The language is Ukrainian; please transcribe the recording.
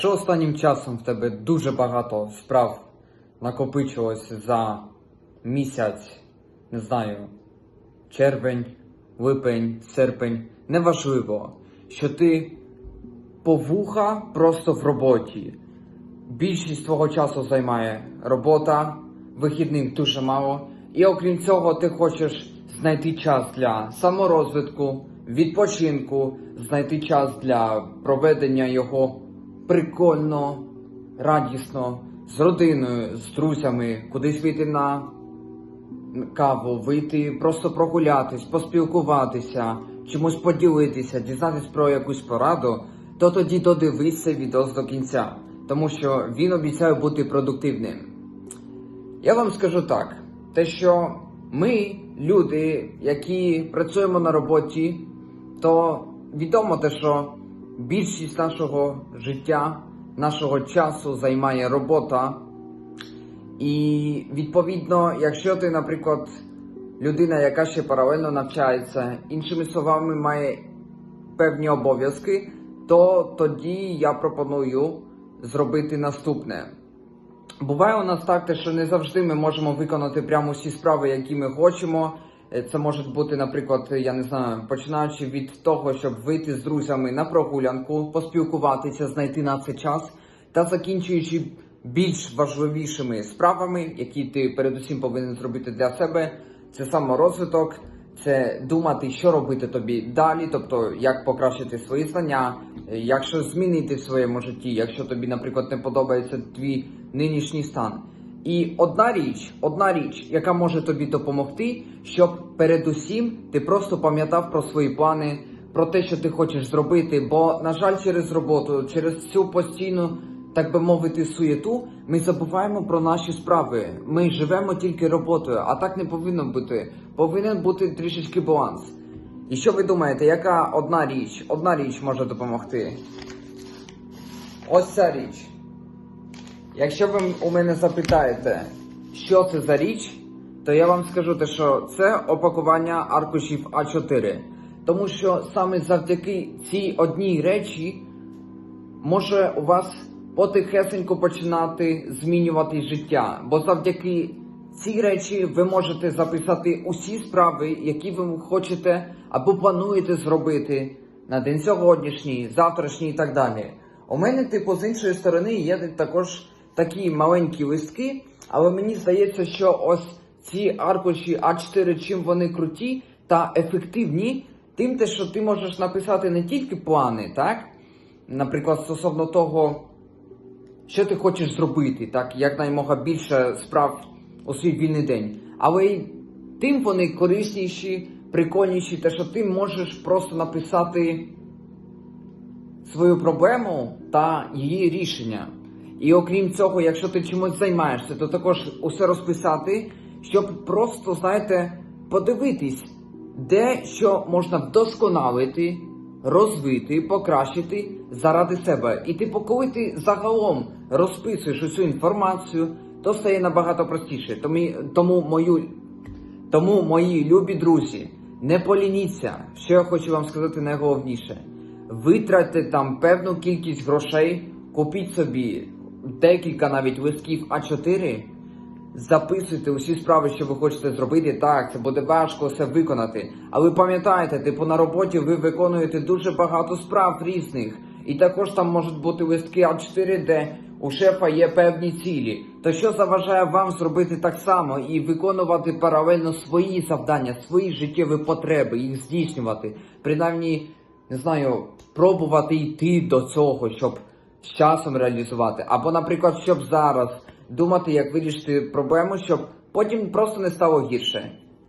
Що останнім часом в тебе дуже багато справ накопичилось за місяць, не знаю, червень, липень, серпень, неважливо, що ти повуха просто в роботі. Більшість твого часу займає робота, вихідних дуже мало. І окрім цього, ти хочеш знайти час для саморозвитку, відпочинку, знайти час для проведення його прикольно, радісно, з родиною, з друзями, кудись вийти на каву, вийти, просто прогулятись, поспілкуватися, чомусь поділитися, дізнатись про якусь пораду, то тоді додивись цей відос до кінця, тому що він обіцяє бути продуктивним. Я вам скажу так: те, що ми, люди, які працюємо на роботі, то відомо те, що більшість нашого життя, нашого часу займає робота. І відповідно, якщо ти, наприклад, людина, яка ще паралельно навчається, іншими словами, має певні обов'язки, то тоді я пропоную зробити наступне. Буває у нас так, що не завжди ми можемо виконати прямо всі справи, які ми хочемо. Е, Це може бути, наприклад, я не знаю, починаючи від того, щоб вийти з друзями на прогулянку, поспілкуватися, знайти на це час, та закінчуючи більш важливішими справами, які ти передусім повинен зробити для себе, це саморозвиток, це думати, що робити тобі далі, тобто як покращити свої знання, е, як щось змінити в своєму житті, якщо тобі, наприклад, не подобається твій нинішній стан. І одна річ, одна річ, яка може тобі допомогти, щоб передусім ти просто пам'ятав про свої плани, про те, що ти хочеш зробити. Бо, на жаль, через роботу, через цю постійну, так би мовити, суєту, ми забуваємо про наші справи. Ми живемо тільки роботою, а так не повинно бути. Повинен бути трішечки баланс. І що ви думаєте, яка одна річ, одна річ може допомогти? Ось ця річ. Якщо ви у мене запитаєте, що це за річ, то я вам скажу те, що це опакування аркушів А4. Тому що саме завдяки цій одній речі може у вас потихесенько починати змінювати життя. Бо завдяки цій речі ви можете записати усі справи, які ви хочете або плануєте зробити на день сьогоднішній, завтрашній і так далі. У мене, типу, з іншої сторони є також такі маленькі листки, але мені здається, що ось ці аркуші А4, чим вони круті та ефективні, тим те, що ти можеш написати не тільки плани, так? Наприклад, стосовно того, що ти хочеш зробити, так, якнаймога більше справ у свій вільний день. Але й тим вони корисніші, прикольніші, те, що ти можеш просто написати свою проблему та її рішення. І окрім цього, якщо ти чимось займаєшся, то також усе розписати, щоб просто, знаєте, подивитись, де що можна вдосконалити, розвити, покращити заради себе. І типу, коли ти загалом розписуєш усю інформацію, то стає набагато простіше. Тому, тому мою тому, мої любі друзі, не полініться, що я хочу вам сказати найголовніше. Витратьте там певну кількість грошей, купіть собі декілька навіть листків А4, записуйте усі справи, що ви хочете зробити. Так, це буде важко все виконати. Але пам'ятайте, типу на роботі ви виконуєте дуже багато справ різних. І також там можуть бути листки А4, де у шефа є певні цілі. То що заважає вам зробити так само і виконувати паралельно свої завдання, свої життєві потреби, їх здійснювати, принаймні, не знаю, пробувати йти до цього, щоб з часом реалізувати. Або, наприклад, щоб зараз думати, як вирішити проблему, щоб потім просто не стало гірше.